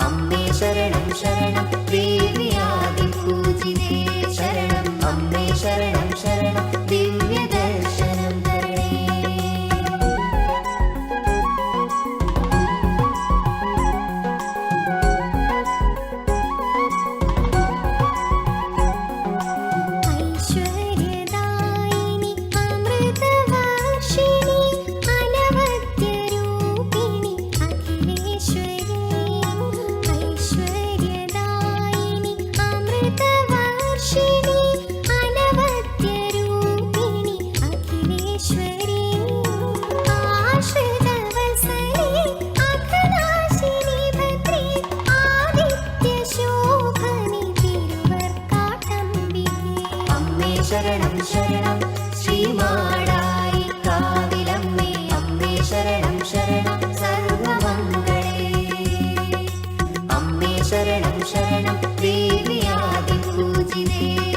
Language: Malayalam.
अम्मे शरणं शरण प्रेमिपूजिते शरणम् अम्बे शरणं शरण ശരണം ശരണം. ശ്രീമാടായി കാവിലമ്മേ അമ്മേ ശരണം ശരണം. സർവമംഗളേ. അമ്മേ ശരണം ശരണം. ദേവിയാദി പൂജിതേ